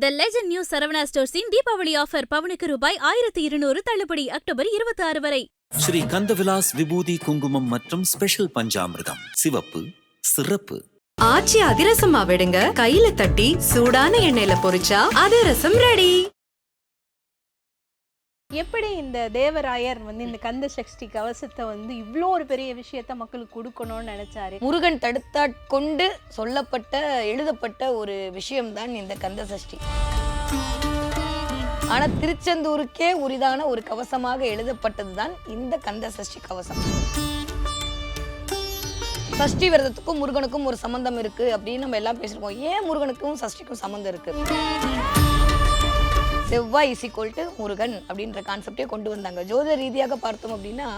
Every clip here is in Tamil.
த லெஜண்ட் நியூ சரவணா ஸ்டோர்ஸின் தீபாவளி ஆஃபர் பவனுக்கு ரூபாய் ஆயிரத்தி இருநூறு தள்ளுபடி அக்டோபர் இருபத்தி ஆறு வரை. ஸ்ரீ கந்தவிலாஸ் விபூதி குங்குமம் மற்றும் ஸ்பெஷல் பஞ்சாமிர்தம். சிவப்பு சிறப்பு. ஆச்சி அதிரசமா விடுங்க கையில தட்டி சூடான எண்ணெயில பொரிச்சா அதிரசம் ரெடி எப்படி இந்த தேவராயர் வந்து இந்த கந்த சஷ்டி கவசத்தை வந்து இவ்வளோ ஒரு பெரிய விஷயத்த மக்களுக்கு கொடுக்கணும்னு நினைச்சாரு? முருகன் தடுத்தா கொண்டு சொல்லப்பட்ட எழுதப்பட்ட ஒரு விஷயம்தான் இந்த கந்த சஷ்டி. ஆனால் திருச்செந்தூருக்கே உரிதான ஒரு கவசமாக எழுதப்பட்டதுதான் இந்த கந்த சஷ்டி கவசம். சஷ்டி விரதத்துக்கும் முருகனுக்கும் ஒரு சம்பந்தம் இருக்கு அப்படின்னு நம்ம எல்லாம் பேசிருக்கோம். ஏன் முருகனுக்கும் சஷ்டிக்கும் சம்மந்தம் இருக்கு? செவ்வாய் இஸ் டு முருகன் அப்படின்ற கான்செப்டே கொண்டு வந்தாங்க. ஜோதிட ரீதியாக பார்த்தோம் அப்படின்னா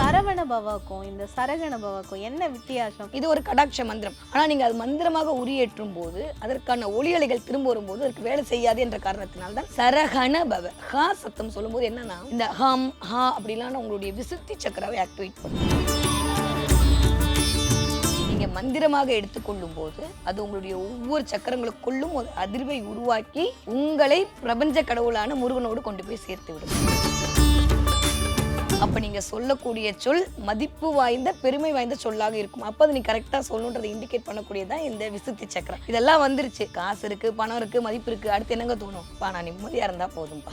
சரவண பவாக்கும் இந்த சரகண பவாக்கும் என்ன வித்தியாசம்? இது ஒரு கடாட்ச மந்திரம். ஆனா நீங்க அது மந்திரமாக உரியேற்றும் போது அதற்கான ஒளியலைகள் திரும்ப வரும்போது அதுக்கு வேலை செய்யாது என்ற காரணத்தினால தான் சரகண பவ ஹா சத்தம் சொல்லும்போது என்னன்னா இந்த ஹம் ஹா அப்படிலாம் உங்களுடைய விசுத்தி சக்கராவை ஆக்டிவேட் பண்ணும். மந்திரமாக எடுத்துக்கொள்ளும் போது அது உங்களுடைய ஒவ்வொரு சக்கரங்களுக்குள்ளும் ஒரு அதிர்வை உருவாக்கி உங்களை பிரபஞ்ச கடவுளான முருகனோடு கொண்டு போய் சேர்த்து விடும். அப்ப நீங்க சொல்லக்கூடிய சொல் மதிப்பு வாய்ந்த பெருமை வாய்ந்த சொல்லாக இருக்கும். அப்ப அது நீ கரெக்டா சொல்லணுன்றதை இண்டிகேட் பண்ணக்கூடியதான் இந்த விசுத்தி சக்கரம். இதெல்லாம் வந்துருச்சு. காசு இருக்கு பணம் இருக்கு மதிப்பு இருக்கு. அடுத்து என்னங்க தோணும்? பா நான் நிம்மதியா இருந்தா போதும்பா.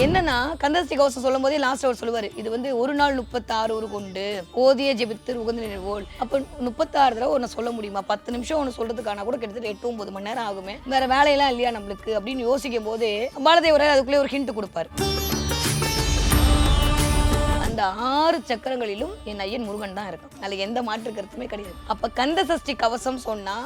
என்னன்னா கந்தஸ்தி கவசம் சொல்லும் போதே லாஸ்ட் அவர் சொல்லுவாரு. இது வந்து ஒரு நாள் முப்பத்தாறு ஒரு கொண்டு ஓதிய ஜெபித்து உகந்த நினைவோல் அப்போ முப்பத்தாறு தடவை ஒன்று சொல்ல முடியுமா? பத்து நிமிஷம் ஒன்று சொல்றதுக்கான? கூட கிட்டத்தட்ட எட்டு ஒன்பது மணி நேரம் ஆகுமே. வேற வேலையெல்லாம் இல்லையா நம்மளுக்கு? அப்படின்னு யோசிக்கும் போதே பாலதேவரர் அதுக்குள்ளே ஒரு ஹிண்ட் கொடுப்பாரு. அந்த ஆறு சக்கரங்களிலும் என் ஐயன் முருகன் தான் இருக்கும் அதுல எந்த மாற்று கருத்துமே கிடையாது. அப்ப கந்த சஷ்டி கவசம் சொன்னா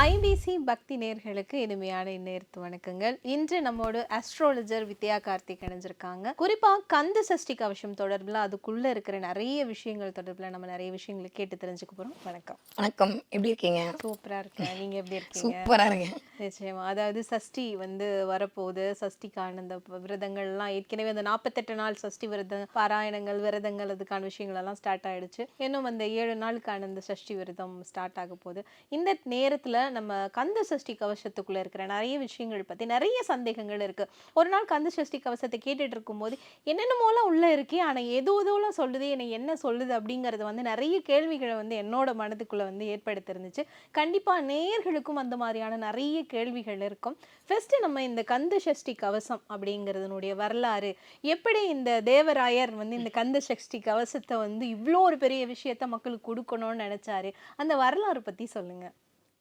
ஐபிசி பக்தி நேர்களுக்கு இனிமையான நேர்த்து வணக்கங்கள். இன்று நம்மோடு அஸ்ட்ராலஜர் வித்யா கார்த்திக் இணைஞ்சிருக்காங்க. குறிப்பா கந்த சஷ்டி கவசம் தொடர்பில் அதுக்குள்ள இருக்கிற நிறைய விஷயங்கள் தொடர்பில் நம்ம நிறைய விஷயங்களை கேட்டு தெரிஞ்சுக்க போறோம். வணக்கம். வணக்கம். எப்படி இருக்கீங்க? சூப்பரா இருக்கேன். நீங்க எப்படி இருக்கீங்க? சூப்பரா இருக்கேன். நிச்சயமா. அதாவது சஷ்டி வந்து வரப்போகுது. சஷ்டிக்கான அந்த விரதங்கள்லாம் ஏற்கனவே அந்த நாற்பத்தெட்டு நாள் சஷ்டி விரதம் பாராயணங்கள் விரதங்கள் அதுக்கான விஷயங்கள் எல்லாம் ஸ்டார்ட் ஆயிடுச்சு. இன்னும் அந்த ஏழு நாளுக்கான அந்த சஷ்டி விரதம் ஸ்டார்ட் ஆக போகுது இந்த நேரத்துல நம்ம கந்த சஷ்டி கவசத்துக்குள்ளே இருக்கிற நிறைய விஷயங்கள் பற்றி நிறைய சந்தேகங்கள் இருக்குது ஒரு நாள் கந்த சஷ்டி கவசத்தை கேட்டுட்டு இருக்கும்போது என்னென்னமோலாம் உள்ளே இருக்கே ஆனால் எது எதோலாம் சொல்லுது என்னை என்ன சொல்லுது அப்படிங்கிறது வந்து நிறைய கேள்விகளை வந்து என்னோட மனதுக்குள்ளே வந்து ஏற்படுத்திருந்துச்சு. கண்டிப்பாக நேயர்களுக்கும் அந்த மாதிரியான நிறைய கேள்விகள் இருக்கும். ஃபஸ்ட்டு நம்ம இந்த கந்த சஷ்டி கவசம் அப்படிங்கிறதுனுடைய வரலாறு. எப்படி இந்த தேவராயர் வந்து இந்த கந்த சஷ்டி கவசத்தை வந்து இவ்வளோ ஒரு பெரிய விஷயத்த மக்களுக்கு கொடுக்கணும்னு நினச்சாரு? அந்த வரலாறு பற்றி சொல்லுங்கள்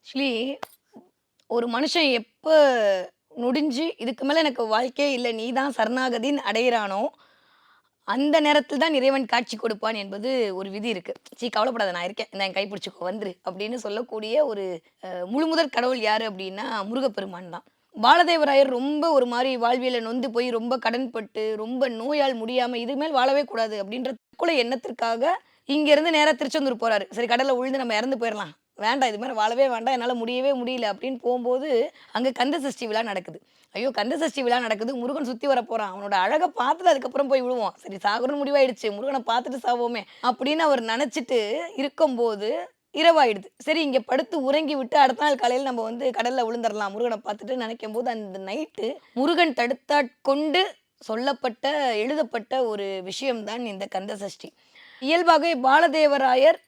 ஆக்சுவலி ஒரு மனுஷன் எப்போ நொடிஞ்சு இதுக்கு மேலே எனக்கு வாழ்க்கையே இல்லை நீ தான் சரணாகதின்னு அடையிறானோ அந்த நேரத்தில் தான் இறைவன் காட்சி கொடுப்பான் என்பது ஒரு விதி இருக்குது சீ கவலைப்படாத நான் இருக்கேன். நான் என் கைப்பிடிச்சிக்கோ வந்துரு அப்படின்னு சொல்லக்கூடிய ஒரு முழு முதல் கடவுள் யார் அப்படின்னா முருகப்பெருமான் தான். பாலதேவராயர் ரொம்ப ஒரு மாதிரி வாழ்வியல நொந்து போய் ரொம்ப கடன்பட்டு ரொம்ப நோயால் முடியாமல் இது மேல் வாழவே கூடாது அப்படின்ற தற்கொலை எண்ணத்திற்காக இங்கேருந்து நேராக திருச்செந்தூர் போகிறாரு சரி கடலில் உழுந்து நம்ம இறந்து போயிடலாம் வேண்டாம் இது மாதிரி வாழவே வேண்டாம் என்னால் முடியவே முடியல அப்படின்னு போகும்போது அங்கே கந்த சஷ்டி விழா நடக்குது. ஐயோ கந்த சஷ்டி விழா நடக்குது முருகன் சுற்றி வர போகிறான் அவனோட அழகை பார்த்துட்டு அதுக்கப்புறம் போய் விழுவோம். சரி சாகுறன்னு முடிவாயிடுச்சு முருகனை பார்த்துட்டு சாவோமே அப்படின்னு அவர் நினச்சிட்டு இருக்கும்போது இரவாயிடுது. சரி இங்கே படுத்து உறங்கி விட்டு அடுத்த நாள் காலையில் நம்ம வந்து கடலில் விழுந்துடலாம் முருகனை பார்த்துட்டு நினைக்கும் போது அந்த நைட்டு முருகன் தடுத்தாட்கொண்டு சொல்லப்பட்ட எழுதப்பட்ட ஒரு விஷயம்தான் இந்த கந்த சஷ்டி இயல்பாகவே பாலதேவராயர்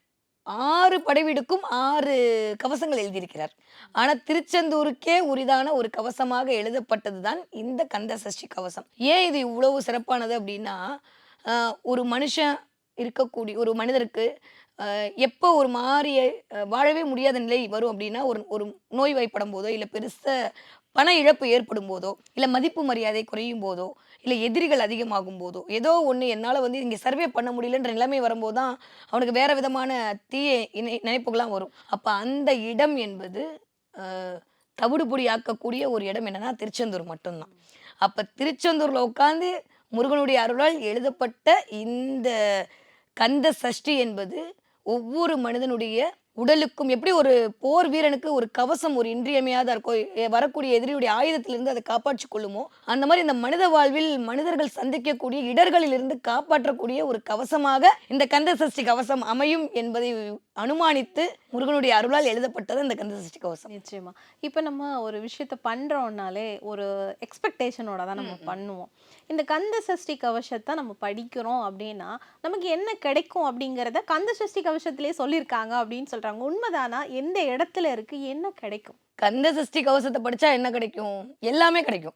ஆறு படைவீடுக்கும் ஆறு கவசங்கள் எழுதியிருக்கிறார். ஆனால் திருச்செந்தூருக்கே உரிதான ஒரு கவசமாக எழுதப்பட்டது தான் இந்த கந்த சஷ்டி கவசம். ஏன் இது இவ்வளவு சிறப்பானது அப்படின்னா ஒரு மனுஷன் இருக்கக்கூடிய ஒரு மனிதருக்கு எப்போ ஒரு மாறிய வாழவே முடியாத நிலை வரும் அப்படின்னா ஒரு ஒரு நோய் வாய்ப்படும் போதோ இல்லை பெருச பண இழப்பு ஏற்படும் போதோ இல்லை மதிப்பு மரியாதை குறையும் போதோ இல்லை எதிரிகள் அதிகமாகும் போதோ ஏதோ ஒன்று என்னால் வந்து இங்கே சர்வே பண்ண முடியலன்ற நிலைமை வரும்போது தான் அவனுக்கு வேறு விதமான தீய இணை- நினைப்புகள்லாம் வரும். அப்போ அந்த இடம் என்பது ஆஹ், தவிடுபொடி ஆக்கக்கூடிய ஒரு இடம் என்னன்னா திருச்செந்தூர் மட்டும்தான். அப்போ திருச்செந்தூரில் உட்காந்து முருகனுடைய அருளால் எழுதப்பட்ட இந்த கந்த சஷ்டி என்பது ஒவ்வொரு மனிதனுடைய உடலுக்கும் எப்படி ஒரு போர் வீரனுக்கு ஒரு கவசம் ஒரு இன்றியமையாத இருக்கும் எ- வரக்கூடிய எதிரியுடைய ஆயுதத்திலிருந்து அதை காப்பாற்றிக் கொள்ளுமோ அந்த மாதிரி இந்த மனித வாழ்வில் மனிதர்கள் சந்திக்கக்கூடிய இடர்களிலிருந்து காப்பாற்றக்கூடிய ஒரு கவசமாக இந்த கந்த சஷ்டி கவசம் அமையும் என்பதை அனுமானித்து முருகனுடைய அருளால் எழுதப்பட்டது இந்த கந்த சஷ்டி கவசம். நிச்சயமா. இப்போ நம்ம ஒரு விஷயத்த பண்றோம்னாலே ஒரு எக்ஸ்பெக்டேஷனோட தான் நம்ம பண்ணுவோம். இந்த கந்த சஷ்டி கவசத்தை நம்ம படிக்கிறோம் அப்படின்னா நமக்கு என்ன கிடைக்கும் அப்படிங்கிறத கந்த சஷ்டி கவசத்திலே சொல்லியிருக்காங்க அப்படின்னு சொல்றாங்க. உண்மைதானா? எந்த இடத்துல இருக்கு? என்ன கிடைக்கும்? கந்த சஷ்டி கவசத்தை படிச்சா என்ன கிடைக்கும்? எல்லாமே கிடைக்கும்.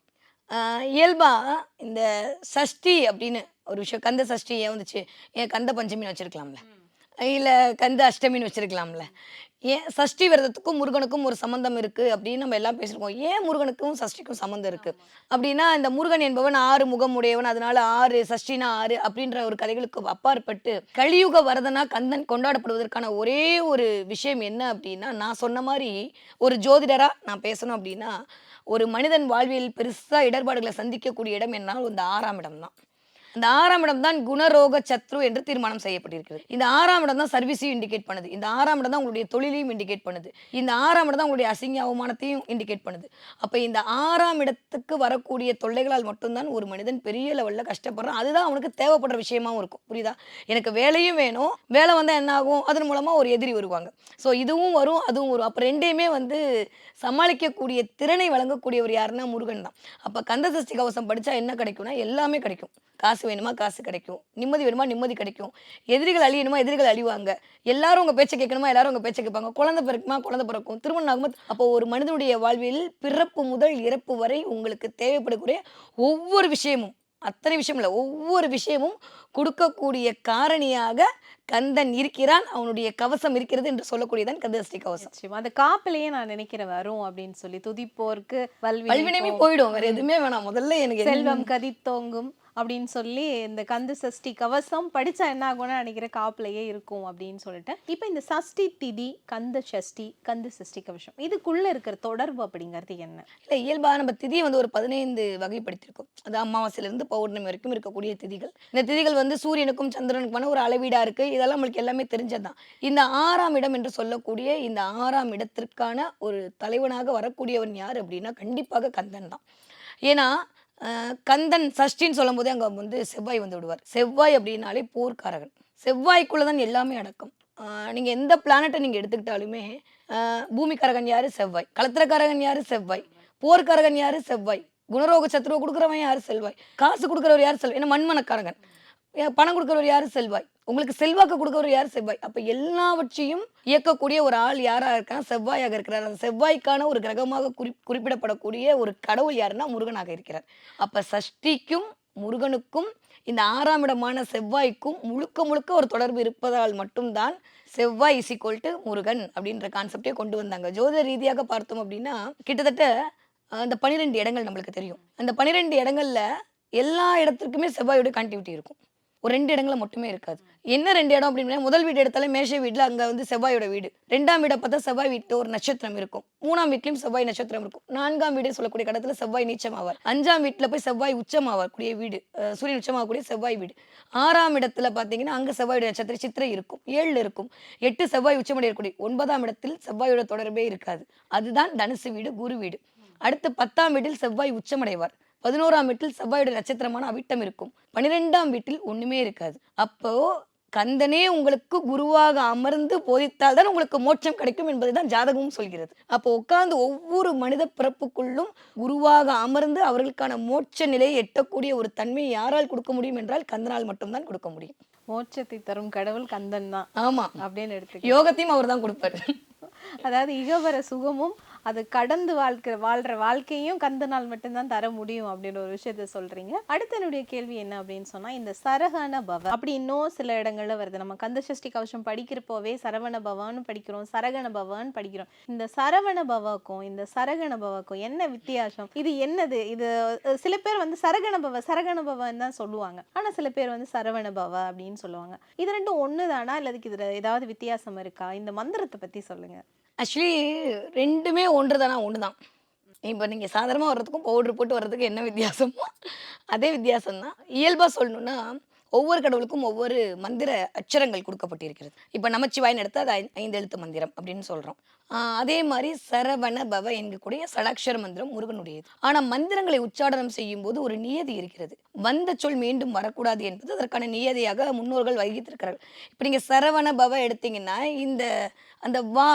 ஆஹ் இயல்பா இந்த சஷ்டி அப்படின்னு ஒரு விஷயம் கந்த சஷ்டி ஏன் வந்துச்சு? ஏன் கந்த பஞ்சமின்னு வச்சிருக்கலாம்ல. இல்லை கந்த அஷ்டமின்னு வச்சிருக்கலாம்ல. ஏன் சஷ்டி விரதத்துக்கும் முருகனுக்கும் ஒரு சம்பந்தம் இருக்கு அப்படின்னு நம்ம எல்லாம் பேசியிருக்கோம் ஏன் முருகனுக்கும் சஷ்டிக்கும் சம்பந்தம் இருக்கு? அப்படின்னா இந்த முருகன் என்பவன் ஆறு முகம் உடையவன் அதனால ஆறு சஷ்டினா ஆறு அப்படின்ற ஒரு கதைகளுக்கு அப்பாற்பட்டு கலியுக வரதனா கந்தன் கொண்டாடப்படுவதற்கான ஒரே ஒரு விஷயம் என்ன அப்படின்னா நான் சொன்ன மாதிரி ஒரு ஜோதிடரா நான் பேசணும் அப்படின்னா ஒரு மனிதன் வாழ்வியல் பெருசா இடர்பாடுகளை சந்திக்கக்கூடிய இடம் என்னால் இந்த ஆறாம் இடம் தான். இந்த ஆறாம் இடம் தான் குணரோக சத்ரு என்று தீர்மானம் செய்யப்பட்டிருக்கிறது. இந்த ஆறாம் இடம் தான் சர்வீஸையும் இண்டிகேட் பண்ணுது. இந்த ஆறாம் இடம் தான் உங்களுடைய தொழிலையும் இண்டிகேட் பண்ணுது. இந்த ஆறாம் இடம் தான் உங்களுடைய அசிங்க அவமானத்தையும் இண்டிகேட் பண்ணுது. அப்போ இந்த ஆறாம் இடத்துக்கு வரக்கூடிய தொல்லைகளால் மட்டும்தான் ஒரு மனிதன் பெரிய லெவலில் கஷ்டப்படுறான். அதுதான் அவனுக்கு தேவைப்படுற விஷயமாவும் இருக்கும். புரியுதா? எனக்கு வேலையும் வேணும். வேலை வந்தால் என்ன ஆகும்? அதன் மூலமாக ஒரு எதிரி வருவாங்க. ஸோ இதுவும் வரும் அதுவும் வரும். அப்போ ரெண்டையுமே வந்து சமாளிக்கக்கூடிய திறனை வழங்கக்கூடியவர் யாருன்னா முருகன் தான். அப்போ கந்த சஷ்டி கவசம் படித்தா என்ன கிடைக்கும்னா எல்லாமே கிடைக்கும். காசு வேணுமா காசு கிடைக்கும். நிம்மதி வேணுமா நிம்மதி கிடைக்கும். எதிரிகள் அழியணுமா எதிரிகள் அழிவாங்க. எல்லாரும் உங்க பேச்சை கேட்கணுமா எல்லாரும் உங்க பேச்சை கேட்பாங்க. குழந்தை பிறக்குமா குழந்தை பிறக்கும். திருமணம் ஆகும்போது அப்போ ஒரு மனிதனுடைய வாழ்வில் பிறப்பு முதல் இறப்பு வரை உங்களுக்கு தேவைப்படக்கூடிய ஒவ்வொரு விஷயமும் அத்தனை விஷயம் இல்லை ஒவ்வொரு விஷயமும் கொடுக்கக்கூடிய காரணியாக கந்தன் இருக்கிறான். அவனுடைய கவசம் இருக்கிறது என்று சொல்லக்கூடியதான் கந்தசஷ்டி கவசம். அந்த காப்பிலேயே நான் நினைக்கிறேன் வரும் அப்படின்னு சொல்லி துதிப்போர்க்கு பல்வினையுமே வல்வினை போயிடும். வேற எதுவுமே வேணாம். முதல்ல எனக்கு செல்வம் கதித்தோங்கும். அப்படின்னு சொல்லி இந்த கந்து சஷ்டி கவசம் படித்தா என்ன ஆகும்னு நினைக்கிற காப்பிலையே இருக்கும் அப்படின்னு சொல்லிட்டு. இப்போ இந்த சஷ்டி திதி கந்த சஷ்டி கந்து சஷ்டி கவசம் இதுக்குள்ளே இருக்கிற தொடர்பு அப்படிங்கிறது என்ன? இல்லை இயல்பாக நம்ம திதியை வந்து ஒரு பதினைந்து வகைப்படுத்தியிருக்கோம். அது அமாவாசையிலேருந்து பௌர்ணமி வரைக்கும் இருக்கக்கூடிய திதிகள். இந்த திதிகள் வந்து சூரியனுக்கும் சந்திரனுக்குமான ஒரு அளவீடாக இருக்குது இதெல்லாம் நம்மளுக்கு எல்லாமே தெரிஞ்சதுதான். இந்த ஆறாம் இடம் என்று சொல்லக்கூடிய இந்த ஆறாம் இடத்திற்கான ஒரு தலைவனாக வரக்கூடியவன் யார் அப்படின்னா கண்டிப்பாக கந்தன் தான். ஏன்னா கந்தன் சஷ்டின்னு சொல்லும் போதே அங்கே வந்து செவ்வாய் வந்து விடுவார். செவ்வாய் அப்படின்னாலே போர்க்காரகன் செவ்வாய்க்குள்ளே தான் எல்லாமே அடக்கம். நீங்கள் எந்த பிளானட்டை நீங்கள் எடுத்துக்கிட்டாலுமே பூமிக்காரகன் யார்? செவ்வாய். களத்திரக்காரகன் யார்? செவ்வாய். போர்க்காரகன் யார்? செவ்வாய். குணரோக சத்துருவ கொடுக்குறவன் யார்? செல்வாய். காசு கொடுக்குறவர் யார்? செல்வாய். ஏன்னா மண்மனக்காரகன். பணம் கொடுக்குறவர் யாரு? செல்வாய். உங்களுக்கு செல்வாக்கு கொடுக்கவர் யார்? செவ்வாய். அப்ப எல்லாவற்றையும் இயக்கக்கூடிய ஒரு ஆள் யாரா இருக்கான் செவ்வாயாக இருக்கிறார். அந்த செவ்வாய்க்கான ஒரு கிரகமாக குறி குறிப்பிடப்படக்கூடிய ஒரு கடவுள் யாருன்னா முருகனாக இருக்கிறார். அப்ப சஷ்டிக்கும் முருகனுக்கும் இந்த ஆறாம் இடமான செவ்வாய்க்கும் முழுக்க முழுக்க ஒரு தொடர்பு இருப்பதால் மட்டும்தான் செவ்வாய் இசிக்கோல்ட்டு முருகன் அப்படின்ற கான்செப்டே கொண்டு வந்தாங்க. ஜோதிட ரீதியாக பார்த்தோம் அப்படின்னா கிட்டத்தட்ட அந்த பன்னிரெண்டு இடங்கள் நம்மளுக்கு தெரியும். அந்த பன்னிரெண்டு இடங்கள்ல எல்லா இடத்துக்குமே செவ்வாயோட கண்டிவிட்டி இருக்கும். ஒரு ரெண்டு இடங்கள மட்டுமே இருக்காது. என்ன ரெண்டு இடம் அப்படின்னா முதல் வீடு எடுத்தாலே மேஷ வீட்டில் அங்கே வந்து செவ்வாயோட வீடு. ரெண்டாம் வீடை பார்த்தா செவ்வாய் வீட்டு ஒரு நட்சத்திரம் இருக்கும். மூணாம் வீட்லையும் செவ்வாய் நட்சத்திரம் இருக்கும். நான்காம் வீடு சொல்லக்கூடிய கடத்தில் செவ்வாய் நீச்சம் ஆவார் அஞ்சாம் வீட்டில் போய் செவ்வாய் உச்சம் ஆவார் கூடிய வீடு சூரியன் உச்சமாகக்கூடிய செவ்வாய் வீடு. ஆறாம் இடத்துல பார்த்தீங்கன்னா அங்கே செவ்வாயோட நட்சத்திரம் சித்திரை இருக்கும். ஏழில் இருக்கும். எட்டு செவ்வாய் உச்சமடையக்கூடிய ஒன்பதாம் இடத்தில் செவ்வாயோட தொடர்பே இருக்காது. அதுதான் தனுசு வீடு குரு வீடு. அடுத்து பத்தாம் வீட்டில் செவ்வாய் உச்சமடைவார். பதினோராம் வீட்டில் செவ்வாயோட நட்சத்திரமான அவிட்டம் இருக்கும். பன்னிரெண்டாம் வீட்டில் ஒண்ணுமே இருக்காது. அப்போ கந்தனே உங்களுக்கு குருவாக அமர்ந்து போதித்தால் தான் உங்களுக்கு மோட்சம் கிடைக்கும் என்பதை தான் ஜாதகமும் சொல்கிறது. அப்போ உட்கார்ந்து ஒவ்வொரு மனித பிறப்புக்குள்ளும் குருவாக அமர்ந்து அவர்களுக்கான மோட்ச நிலையை எட்டக்கூடிய ஒரு தன்மையை யாரால் கொடுக்க முடியும் என்றால் கந்தனால் மட்டும்தான் கொடுக்க முடியும். மோட்சத்தை தரும் கடவுள் கந்தன் தான் ஆமா. அப்படின்னு எடுத்துக்க யோகத்தையும் அவர் தான் கொடுப்பாரு. அதாவது இகவர சுகமும் அது கடந்து வாழ்க்கை வாழ்ற வாழ்க்கையும் கந்தனால் மட்டும்தான் தர முடியும் அப்படின்ற ஒரு விஷயத்த சொல்றீங்க. அடுத்த என்னுடைய கேள்வி என்ன அப்படின்னு சொன்னா இந்த சரகண பவ அப்படி இன்னும் சில இடங்கள்ல வருது. நம்ம கந்த சஷ்டி கவசம் படிக்கிறப்போவே சரவண பவான்னு படிக்கிறோம் சரகண பவான்னு படிக்கிறோம். இந்த சரவண பவாக்கும் இந்த சரகண பவாக்கும் என்ன வித்தியாசம்? இது என்னது? இது சில பேர் வந்து சரகண பவ சரகண பவன் தான் சொல்லுவாங்க. ஆனா சில பேர் வந்து சரவண பவ அப்படின்னு சொல்லுவாங்க. இது ரெண்டும் ஒண்ணுதானா? இல்ல அதுக்கு இதுல ஏதாவது வித்தியாசம் இருக்கா? இந்த மந்திரத்தை பத்தி சொல்லுங்க. ஆக்சுவலி ரெண்டுமே ஒன்று தானா ஒன்று தான் இப்போ நீங்கள் சாதாரணமாக வர்றதுக்கும் பவுட்ரு போட்டு வர்றதுக்கு என்ன வித்தியாசமோ அதே வித்தியாசம் தான் இயல்பாக சொல்லணுன்னா ஒவ்வொரு கடவுளுக்கும் ஒவ்வொரு மந்திர அச்சரங்கள் கொடுக்கப்பட்டிருக்கிறது. இப்போ நமச்சிவாயின் எடுத்தால் அது ஐந்து எழுத்து மந்திரம் அப்படின்னு சொல்கிறோம் அதே மாதிரி சரவண பவ என்கக்கூடிய சடாட்சர மந்திரம் முருகனுடையது. ஆனால் மந்திரங்களை உச்சாடனம் செய்யும் போது ஒரு நியதி இருக்கிறது. வந்த சொல் மீண்டும் வரக்கூடாது என்பது அதற்கான நியதியாக முன்னோர்கள் வகித்திருக்கிறார்கள். இப்போ நீங்கள் சரவண பவ எடுத்தீங்கன்னா இந்த அந்த வா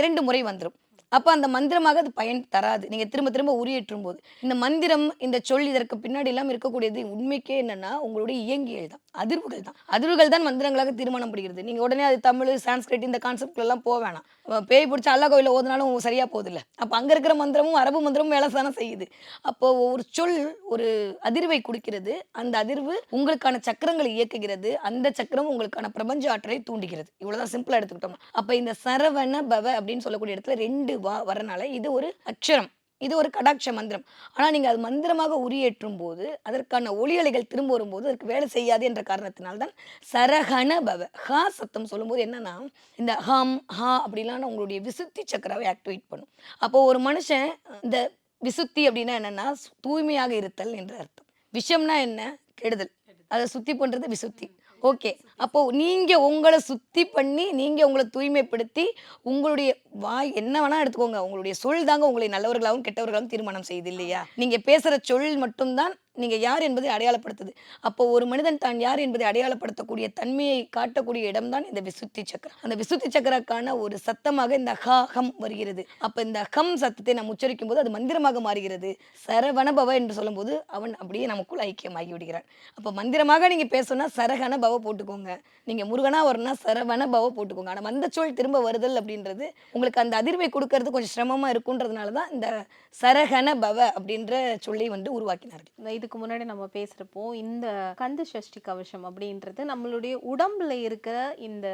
இரண்டு முறை வந்துடும் அப்போ அந்த மந்திரமாக அது பயன் தராது. நீங்கள் திரும்ப திரும்ப உரியேற்றும் போது இந்த மந்திரம் இந்த சொல் இதற்கு பின்னாடி எல்லாம் இருக்கக்கூடியது உண்மைக்கே என்னன்னா உங்களுடைய இயங்கியல் தான். அதிர்வுகள் தான். அதிர்வுகள் தான் மந்திரங்களாக தீர்மானம் படுகிறது நீங்கள் உடனே அது தமிழ் சான்ஸ்கிரிட் இந்த கான்செப்ட்லாம் போக வேணாம். பேய் பிடிச்ச அல்லா கோயிலில் ஓதுனாலும் சரியாக போகுதில்ல. அப்போ அங்கே இருக்கிற மந்திரமும் அரபு மந்திரமும் வேலை தானே செய்யுது. அப்போ ஒரு சொல் ஒரு அதிர்வை கொடுக்கிறது. அந்த அதிர்வு உங்களுக்கான சக்கரங்களை இயக்குகிறது. அந்த சக்கரம் உங்களுக்கான பிரபஞ்ச ஆற்றலை தூண்டுகிறது. இவ்வளோதான் சிம்பிளாக எடுத்துக்கிட்டோம் அப்போ இந்த சரவண பவ அப்படின்னு சொல்லக்கூடிய இடத்துல ரெண்டு வா வரனால இது ஒரு அக்ஷரம். இது ஒரு கடாட்ச மந்திரம். ஆனால் நீங்கள் அது மந்திரமாக உரியேற்றும் போது அதற்கான ஒளி அலைகள் திரும்ப வரும்போது அதற்கு வேலை செய்யாது என்ற காரணத்தினால்தான் சரகண பவ ஹா சத்தம் சொல்லும்போது என்னன்னா இந்த ஹம் ஹா அப்படிலாம் உங்களுடைய விசுத்தி சக்கராவை ஆக்டிவேட் பண்ணும். அப்போது ஒரு மனுஷன் இந்த விசுத்தி அப்படின்னா என்னென்னா தூய்மையாக இருத்தல் என்ற அர்த்தம். விஷம்னா என்ன? கெடுதல். அதை சுத்தி பண்ணுறது விசுத்தி. ஓகே. அப்போ நீங்க உங்களை சுத்தி பண்ணி நீங்க உங்களை தூய்மைப்படுத்தி உங்களுடைய வாய் என்ன வேணா எடுத்துக்கோங்க. உங்களுடைய சொல் தாங்க உங்களை நல்லவர்களாகவும் கெட்டவர்களாகவும் தீர்மானம் செய்யுது இல்லையா? நீங்க பேசுற சொல் மட்டும்தான் நீங்கள் யார் என்பதை அடையாளப்படுத்துது. அப்போ ஒரு மனிதன் தான் யார் என்பதை அடையாளப்படுத்தக்கூடிய தன்மையை காட்டக்கூடிய இடம்தான் இந்த விசுத்தி சக்கரம். அந்த விசுத்தி சக்கரக்கான ஒரு சத்தமாக இந்த ஹ ஹம் வருகிறது. அப்போ இந்த ஹம் சத்தத்தை நாம் உச்சரிக்கும் போது அது மந்திரமாக மாறுகிறது. சரவணபவ என்று சொல்லும்போது அவன் அப்படியே நமக்குள் ஐக்கியமாகி விடுகிறான் அப்போ மந்திரமாக நீங்கள் பேசணும்னா சரகண பவ போட்டுக்கோங்க. நீங்கள் முருகனா வரணும்னா சரவண பவ போட்டுக்கோங்க. ஆனால் வந்த சொல் திரும்ப வருதல் அப்படின்றது உங்களுக்கு அந்த அதிர்வை கொடுக்கறது கொஞ்சம் சிரமமாக இருக்குன்றதுனால தான் இந்த சரகண பவ அப்படின்ற சொல்லை வந்து உருவாக்கினார்கள். இந்த இதுக்கு முன்னாடி நம்ம பேசுறப்போ இந்த கந்த சஷ்டி கவசம் அப்படின்றது நம்மளுடைய உடம்புல இருக்கிற இந்த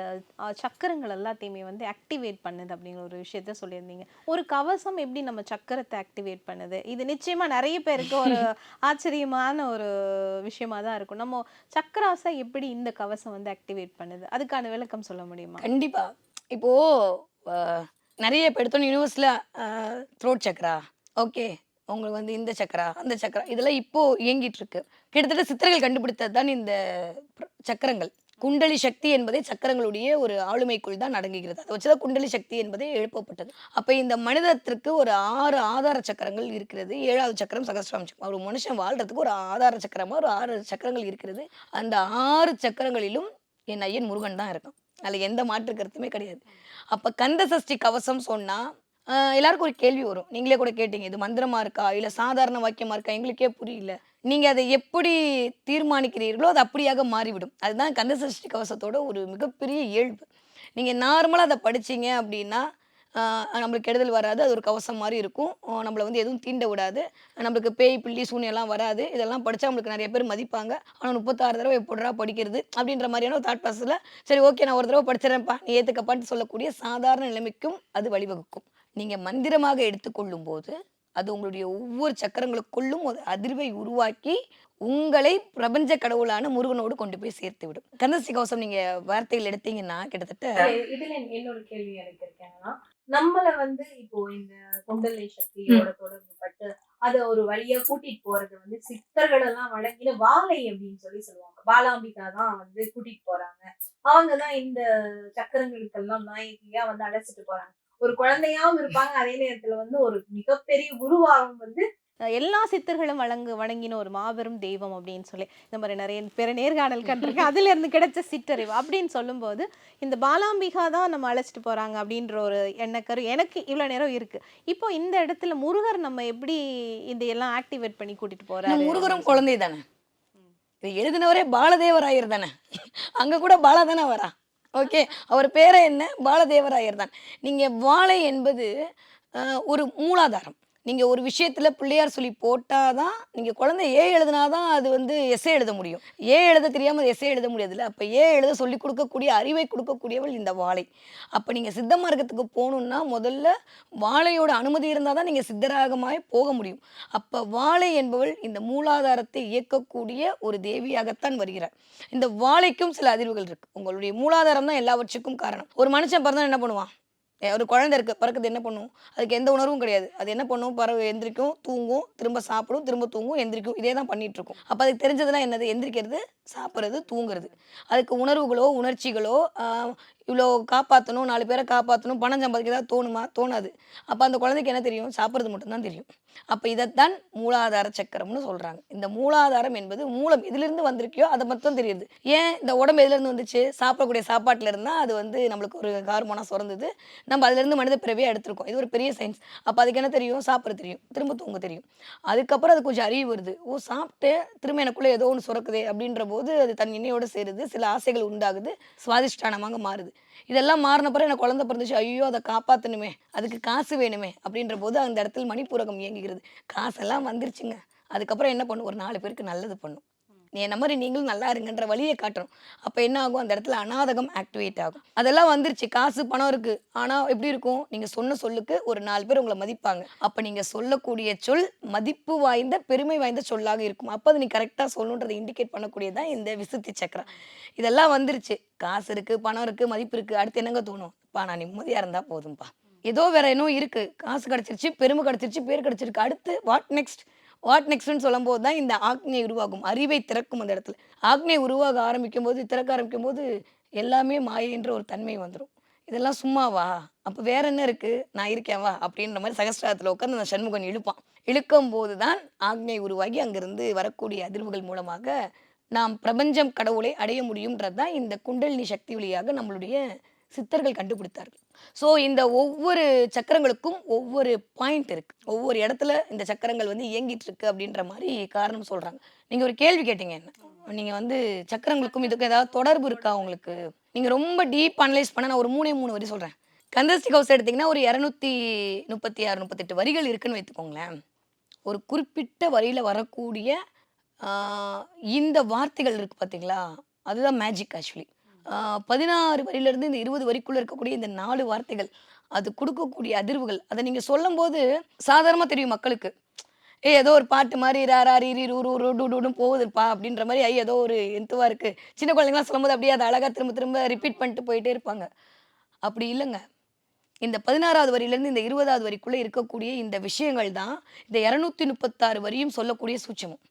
சக்கரங்கள் எல்லாத்தையுமே வந்து ஆக்டிவேட் பண்ணுது அப்படிங்கிற ஒரு விஷயத்த சொல்லியிருந்தீங்க. ஒரு கவசம் எப்படி நம்ம சக்கரத்தை ஆக்டிவேட் பண்ணுது? இது நிச்சயமா நிறைய பேருக்கு ஒரு ஆச்சரியமான ஒரு விஷயமா தான் இருக்கும். நம்ம சக்கராசை எப்படி இந்த கவசம் வந்து ஆக்டிவேட் பண்ணுது? அதுக்கான விளக்கம் சொல்ல முடியுமா? கண்டிப்பா. இப்போ நிறைய இப்போ எடுத்தோம் யூனிவர்ஸ்ல த்ரோட் சக்கரா ஓகே உங்களுக்கு வந்து இந்த சக்கரா அந்த சக்கரா இதெல்லாம் இப்போ இயங்கிட்டு இருக்கு கிட்டத்தட்ட சித்தர்கள் கண்டுபிடித்தது தான் இந்த சக்கரங்கள். குண்டலி சக்தி என்பதை சக்கரங்களுடைய ஒரு ஆளுமைக்குள் தான் அடங்குகிறது. அதை வச்சுதான் குண்டலி சக்தி என்பதே எழுப்பப்பட்டது. அப்போ இந்த மனிதத்திற்கு ஒரு ஆறு ஆதார சக்கரங்கள் இருக்கிறது. ஏழாவது சக்கரம் சகசிரம் சக்கரம். ஒரு மனுஷன் வாழ்றதுக்கு ஒரு ஆதார சக்கரமா ஒரு ஆறு சக்கரங்கள் இருக்கிறது. அந்த ஆறு சக்கரங்களிலும் என் ஐயன் முருகன் தான் இருக்கான். அதில் எந்த மாற்று கருத்துமே கிடையாது. அப்போ கந்த சஷ்டி கவசம் சொன்னால் எல்லாருக்கும் ஒரு கேள்வி வரும். நீங்களே கூட கேட்டீங்க இது மந்திரமா இருக்கா? இல்லை சாதாரண வாக்கியமா இருக்கா? எங்களுக்கே புரியல. நீங்க அதை எப்படி தீர்மானிக்கிறீர்களோ அது அப்படியாக மாறிவிடும். அதுதான் கந்தசஷ்டி கவசத்தோட ஒரு மிகப்பெரிய இயல்பு. நீங்க நார்மலாக அதை படிச்சீங்க அப்படின்னா நம்மளுக்கு கெடுதல் வராது. அது ஒரு கவசம் மாதிரி இருக்கும். நம்மளை வந்து எதுவும் தீண்ட விடாது. நம்மளுக்கு பேய் பிள்ளி சூனியெல்லாம் வராது. இதெல்லாம் படித்தா நம்மளுக்கு நிறைய பேர் மதிப்பாங்க. ஆனால் முப்பத்தாறு தடவை எப்படா படிக்கிறது அப்படின்ற மாதிரியான ஒரு தாட் ப்ராசஸில் சரி ஓகே நான் ஒரு தடவை படிச்சிடறேன்ப்பா நீ ஏற்றுக்கப்பான்னு சொல்லக்கூடிய சாதாரண நிலைமைக்கும் அது வழிவகுக்கும். நீங்கள் மந்திரமாக எடுத்துக்கொள்ளும் போது அது உங்களுடைய ஒவ்வொரு சக்கரங்களுக்குள்ளும் ஒரு அதிர்வை உருவாக்கி உங்களை பிரபஞ்ச கடவுளான முருகனோடு கொண்டு போய் சேர்த்து விடும் கந்தசி கவசம் நீங்க வார்த்தைகள் எடுத்தீங்கன்னா கிட்டத்தட்ட இதுல என்னோட கேள்வி எனக்கு இருக்கேன்னா நம்மள வந்து இப்போ இந்த குண்டலை சக்தியோட தொடர்பு பட்டு அத ஒரு வழியா கூட்டிட்டு போறது வந்து சித்தர்கள் எல்லாம் வழங்கின வாழை அப்படின்னு சொல்லி சொல்லுவாங்க. பாலாம்பிகா தான் வந்து கூட்டிட்டு போறாங்க. அவங்க தான் இந்த சக்கரங்களுக்கெல்லாம் நாயகியா வந்து அழைச்சிட்டு போறாங்க. ஒரு குழந்தையாவும் இருப்பாங்க. அதே நேரத்துல வந்து ஒரு மிகப்பெரிய குருவாகவும் வந்து எல்லா சித்தர்களும் வழங்கு வணங்கின ஒரு மாபெரும் தெய்வம் அப்படின்னு சொல்லி இந்த மாதிரி நிறைய பிற நேர்காணல் கண்டிருக்கு. அதுல இருந்து கிடைச்ச சிற்றறிவு அப்படின்னு சொல்லும்போது இந்த பாலாம்பிகா தான் நம்ம அழைச்சிட்டு போறாங்க அப்படின்ற ஒரு எண்ணக்கரு எனக்கு இவ்வளவு நேரம் இருக்கு. இப்போ இந்த இடத்துல முருகர் நம்ம எப்படி இந்த எல்லாம் ஆக்டிவேட் பண்ணி கூட்டிட்டு போறாரு முருகரும் குழந்தை தானே இது எழுதினவரே பாலதேவராயர் தானே. அங்க கூட பாலா தானே வரா? ஓகே? அவர் பேரை என்ன? பாலதேவராயர் தான் நீங்கள் வாழை என்பது ஒரு மூலாதாரம். நீங்கள் ஒரு விஷயத்தில் பிள்ளையார் சொல்லி போட்டால் தான் நீங்கள் குழந்தை ஏ எழுதுனாதான் அது வந்து எஸ்ஏ எழுத முடியும். ஏ எழுத தெரியாமல் எஸ்ஏ எழுத முடியாதுல்ல. அப்போ ஏ எழுத சொல்லி கொடுக்கக்கூடிய அறிவை கொடுக்கக்கூடியவள் இந்த வாழை. அப்போ நீங்கள் சித்த மார்க்கத்துக்கு போகணுன்னா முதல்ல வாழையோட அனுமதி இருந்தால் தான் நீங்கள் சித்தராகமாய் போக முடியும். அப்போ வாழை என்பவள் இந்த மூலாதாரத்தை இயக்கக்கூடிய ஒரு தேவியாகத்தான் வருகிறார் இந்த வாழைக்கும் சில அதிர்வுகள் இருக்குது உங்களுடைய மூலாதாரம் தான் எல்லாவற்றுக்கும் காரணம். ஒரு மனுஷன் பிறந்தான் என்ன பண்ணுவான்? ஒரு குழந்தை இருக்கு பிறக்குது என்ன பண்ணும்? அதுக்கு எந்த உணர்வும் கிடையாது. அது என்ன பண்ணும்? பறவை எந்திரிக்கும் தூங்கும் திரும்ப சாப்பிடும் திரும்ப தூங்கும் எந்திரிக்கும். இதே தான் பண்ணிட்டு இருக்கும். அப்போ அதுக்கு தெரிஞ்சதெல்லாம் என்னது? எந்திரிக்கிறது சாப்பிட்றது தூங்குறது. அதுக்கு உணர்வுகளோ உணர்ச்சிகளோ ஆஹ், இவ்வளோ காப்பாற்றணும் நாலு பேரை காப்பாற்றணும் பணம் சம்பாதிக்க ஏதாவது தோணுமா? தோணாது. அப்போ அந்த குழந்தைக்கு என்ன தெரியும்? சாப்பிட்றது மட்டும்தான் தெரியும். அப்போ இதைத்தான் மூலாதார சக்கரம்னு சொல்கிறாங்க இந்த மூலாதாரம் என்பது மூலம் எதுலேருந்து வந்திருக்கியோ அதை மட்டும் தெரியுது. ஏன் இந்த உடம்பு எதுலேருந்து வந்துச்சு? சாப்பிடக்கூடிய சாப்பாட்டில் இருந்தால் அது வந்து நம்மளுக்கு ஒரு ஹார்மோனாக சுரந்தது. நம்ம அதுலேருந்து மனித பிறவியாக எடுத்திருக்கோம். இது ஒரு பெரிய சயின்ஸ் அப்போ அதுக்கு என்ன தெரியும்? சாப்பிட தெரியும். திரும்ப தூங்க தெரியும். அதுக்கப்புறம் அது கொஞ்சம் அறிவு வருது. ஓ சாப்பிட்டு திரும்ப எனக்குள்ளே ஏதோ ஒன்று சுரக்குதே அப்படின்ற போது அது தன் இணையோடு சேருது. சில ஆசைகள் உண்டாகுது. சுவாதிஷ்டானமாக மாறுது. இதெல்லாம் மாறின பிறகு எனக்கு குழந்தை பிறந்துச்சு. ஐயோ அதை காப்பாற்றணுமே அதுக்கு காசு வேணுமே. அப்படின்ற போது அந்த இடத்துல மணிப்பூரகம் இயங்குகிறது. காசெல்லாம் வந்துருச்சுங்க. அதுக்கப்புறம் என்ன பண்ணும் ஒரு நாலு பேருக்கு நல்லது பண்ணும் என்ன மாதிரி நீங்களும் நல்லா இருங்கன்ற வழியை காட்டணும் அப்போ என்ன ஆகும்? அந்த இடத்துல அநாதகம் ஆக்டிவேட் ஆகும். அதெல்லாம் வந்துருச்சு. காசு பணம் இருக்கு. ஆனால் எப்படி இருக்கும்? நீங்கள் சொன்ன சொல்லுக்கு ஒரு நாலு பேர் உங்களை மதிப்பாங்க. அப்போ நீங்கள் சொல்லக்கூடிய சொல் மதிப்பு வாய்ந்த பெருமை வாய்ந்த சொல்லாக இருக்கும். அப்போ அது நீ கரெக்டாக சொல்லணுன்றதை இண்டிகேட் பண்ணக்கூடியதான் இந்த விசுத்தி சக்கரம். இதெல்லாம் வந்துருச்சு. காசு இருக்கு பணம் இருக்கு மதிப்பு இருக்கு. அடுத்து என்னங்க தோணும்? பா நான் நிம்மதியாக இருந்தால் போதும்பா. ஏதோ வேற இன்னும் இருக்கு. காசு கிடைச்சிருச்சு பெருமை கிடைச்சிருச்சு பேர் கிடைச்சிருக்கு. அடுத்து வாட் நெக்ஸ்ட் வாட் நெக்ஸ்ட்னு சொல்லும்போது தான் இந்த ஆக்ஞை உருவாகும். அறிவை திறக்கும் அந்த இடத்துல. ஆக்ஞை உருவாக ஆரம்பிக்கும் போது திறக்க ஆரம்பிக்கும் போது எல்லாமே மாயைன்ற ஒரு தன்மை வந்துடும் இதெல்லாம் சும்மாவா அப்போ வேற என்ன இருக்கு? நான் இருக்கேன் வா அப்படின்ற மாதிரி சகஸ்திரத்தில் உட்காந்து அந்த சண்முகன் இழுப்பான். இழுக்கும் போது தான் ஆக்ஞை உருவாகி அங்கிருந்து வரக்கூடிய அதிர்வுகள் மூலமாக நாம் பிரபஞ்சம் கடவுளை அடைய முடியும்ன்றது தான் இந்த குண்டலினி சக்தி வழியாக நம்மளுடைய சித்தர்கள் கண்டுபிடித்தார்கள். ஸோ இந்த ஒவ்வொரு சக்கரங்களுக்கும் ஒவ்வொரு பாயிண்ட் இருக்கு. ஒவ்வொரு இடத்துல இந்த சக்கரங்கள் வந்து இயங்கிட்டு இருக்கு அப்படின்ற மாதிரி காரணம் சொல்றாங்க. நீங்க ஒரு கேள்வி கேட்டீங்க என்ன? நீங்க வந்து சக்கரங்களுக்கும் இதுக்கும் ஏதாவது தொடர்பு இருக்கா உங்களுக்கு? நீங்க ரொம்ப டீப் அனலைஸ் பண்ண நான் ஒரு மூணே மூணு வரி சொல்றேன். கந்தஸ்டி ஹவுஸ் எடுத்தீங்கன்னா ஒரு இரநூத்தி முப்பத்தி ஆறு முப்பத்தெட்டு வரிகள் இருக்குன்னு வைத்துக்கோங்களேன். ஒரு குறிப்பிட்ட வரியில வரக்கூடிய இந்த வார்த்தைகள் இருக்கு பார்த்தீங்களா அதுதான் மேஜிக் ஆக்சுவலி பதினாறு வரியிலேருந்து இந்த இருபது வரிக்குள்ளே இருக்கக்கூடிய இந்த நாலு வார்த்தைகள் அது கொடுக்கக்கூடிய அதிர்வுகள் அதை நீங்கள் சொல்லும்போது சாதாரணமாக தெரியும் மக்களுக்கு. ஏ ஏதோ ஒரு பாட்டு மாதிரி ராரா ரீரி ரூ ரூ ரூ டூ போகுதுப்பா அப்படின்ற மாதிரி ஐ ஏதோ ஒரு எந்துவா இருக்கு. சின்ன குழந்தைங்களாம் சொல்லும்போது அப்படியே அதை அழகாக திரும்ப திரும்ப ரிப்பீட் பண்ணிட்டு போயிட்டே இருப்பாங்க. அப்படி இல்லைங்க. இந்த பதினாறாவது வரியிலேருந்து இந்த இருபதாவது வரிக்குள்ளே இருக்கக்கூடிய இந்த விஷயங்கள் தான் இந்த இரநூத்தி முப்பத்தாறு வரியும் சொல்லக்கூடிய சூட்சமும்.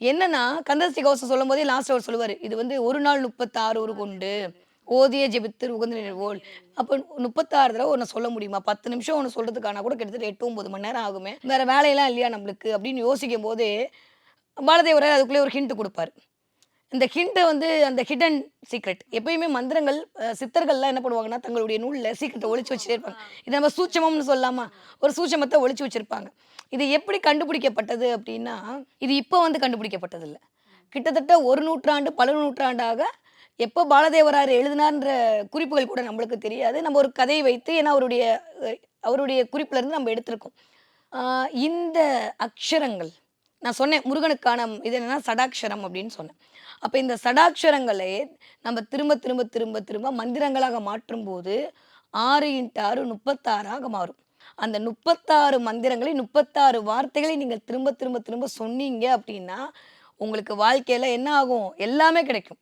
என்னன்னா கந்தஸ்டி கவசம் சொல்லும் போதே லாஸ்ட் அவர் சொல்லுவார் இது வந்து ஒரு நாள் முப்பத்தாறு ஒரு கொண்டு ஓதிய ஜெபித்து உகந்த நினைவோல் அப்போ முப்பத்தாறு தடவை ஒன்று சொல்ல முடியுமா? பத்து நிமிஷம் ஒன்று சொல்கிறதுக்கான கூட கிட்டத்தட்ட எட்டு ஒம்பது மணி நேரம் ஆகுமே. வேறு வேலையெல்லாம் இல்லையா நம்மளுக்கு? அப்படின்னு யோசிக்கும் போது பாலதேவரர் அதுக்குள்ளே ஒரு ஹிண்ட் கொடுப்பாரு. இந்த ஹிண்ட்டை வந்து அந்த ஹிடன் சீக்ரெட் எப்பயுமே மந்திரங்கள் சித்தர்கள்லாம் என்ன பண்ணுவாங்கன்னா தங்களுடைய நூலில் சீக்கிரத்தை ஒளிச்சு வச்சுட்டே இருப்பாங்க இது நம்ம சூட்சமம்னு சொல்லாமா? ஒரு சூட்சமத்தை ஒளிச்சு வச்சிருப்பாங்க. இது எப்படி கண்டுபிடிக்கப்பட்டது அப்படின்னா இது இப்போ வந்து கண்டுபிடிக்கப்பட்டது இல்லை கிட்டத்தட்ட ஒரு நூற்றாண்டு பல நூற்றாண்டாக எப்போ பாலதேவரார் எழுதினார்ன்ற குறிப்புகள் கூட நம்மளுக்கு தெரியாது. நம்ம ஒரு கதையை வைத்து ஏன்னா அவருடைய அவருடைய குறிப்புல இருந்து நம்ம எடுத்திருக்கோம். இந்த அக்ஷரங்கள் நான் சொன்னேன் முருகனுக்கான இது என்னென்னா சடாக்ஷரம் அப்படின்னு சொன்னேன். அப்போ இந்த சடாக்ஷரங்களை நம்ம திரும்ப திரும்ப திரும்ப திரும்ப மந்திரங்களாக மாற்றும் போது ஆறு இன்ட்டு ஆறு முப்பத்தாறாக மாறும். அந்த முப்பத்தாறு மந்திரங்களை முப்பத்தாறு வார்த்தைகளை நீங்கள் திரும்ப திரும்ப திரும்ப சொன்னீங்க அப்படின்னா உங்களுக்கு வாழ்க்கையில் என்ன ஆகும்? எல்லாமே கிடைக்கும்.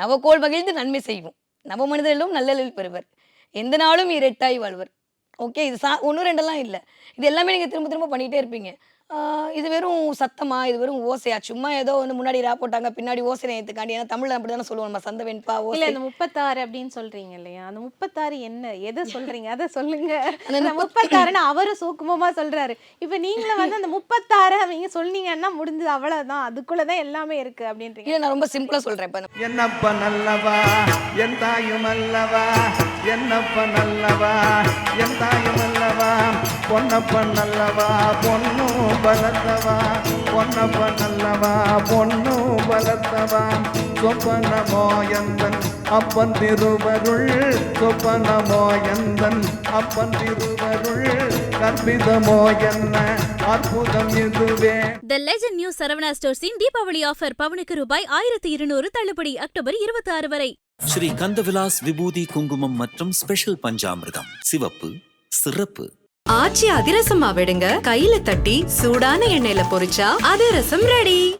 நவகோள் மகிழ்ந்து நன்மை செய்வோம். நவ மனிதர்களும் நல்லலில் பெறுவர். எந்த நாளும் இரட்டாய் வாழ்வர். ஓகே இது சா ஒன்று ரெண்டெல்லாம் இல்லை. இது எல்லாமே நீங்கள் திரும்ப திரும்ப பண்ணிகிட்டே இருப்பீங்க. இது வெறும் சத்தமா? இது வெறும் ஓசையா? சும்மா ஏதோ வந்து முன்னாடி ரா போட்டாங்க பின்னாடி ஓசை நேயத்துக்காண்டி. ஏன்னா தமிழ்ல அப்படி தானே சொல்லுவோம் நம்ம சந்த வெண்பா இல்ல ஓசை. இந்த முப்பத்தாறு அப்படின்னு சொல்றீங்க இல்லையா? அந்த முப்பத்தாறு என்ன? எதை சொல்றீங்க? அதை சொல்லுங்க. அந்த அந்த முப்பத்தாறுன்னு அவரு சூக்குமமா சொல்றாரு. இப்ப நீங்களும் வந்து அந்த முப்பத்தாறு நீங்க சொன்னீங்கன்னா முடிஞ்சது அவ்வளவுதான். அதுக்குள்ளதான் எல்லாமே இருக்கு அப்படின்றீங்க. இல்லை நான் ரொம்ப சிம்பிளா சொல்றேன் இப்போ என்னப்ப நல்லவா? என் தாயும் அல்லவா? என்னப்ப நல்லவா? என் தாயும் அல்லவா? பொன்னப்ப நல்லவா பொண்ணு பலத்தவா பொன்னப்ப நல்லவா பொண்ணு பலத்தவா சொப்பனமோ எந்தன் அப்பன் திருவருள் சொப்பனமோ எந்தன் அப்பன் திருவருள். கற்பிதமோ என்ன அற்புதம் இதுவே. த லெஜண்ட் நியூ சரவணா ஸ்டோர்ஸின் தீபாவளி ஆஃபர் பவுனுக்கு ரூபாய் ஆயிரத்தி இருநூறு தள்ளுபடி அக்டோபர் இருபத்தி ஆறு வரை. ஸ்ரீ கந்தவிலாஸ் விபூதி குங்குமம் மற்றும் ஸ்பெஷல் பஞ்சாமிர்தம். சிவப்பு சிறப்பு ஆச்சி அதிரசமா விடுங்க. கையில தட்டி சூடான எண்ணெயில பொரிச்சா அதிரசம் ரெடி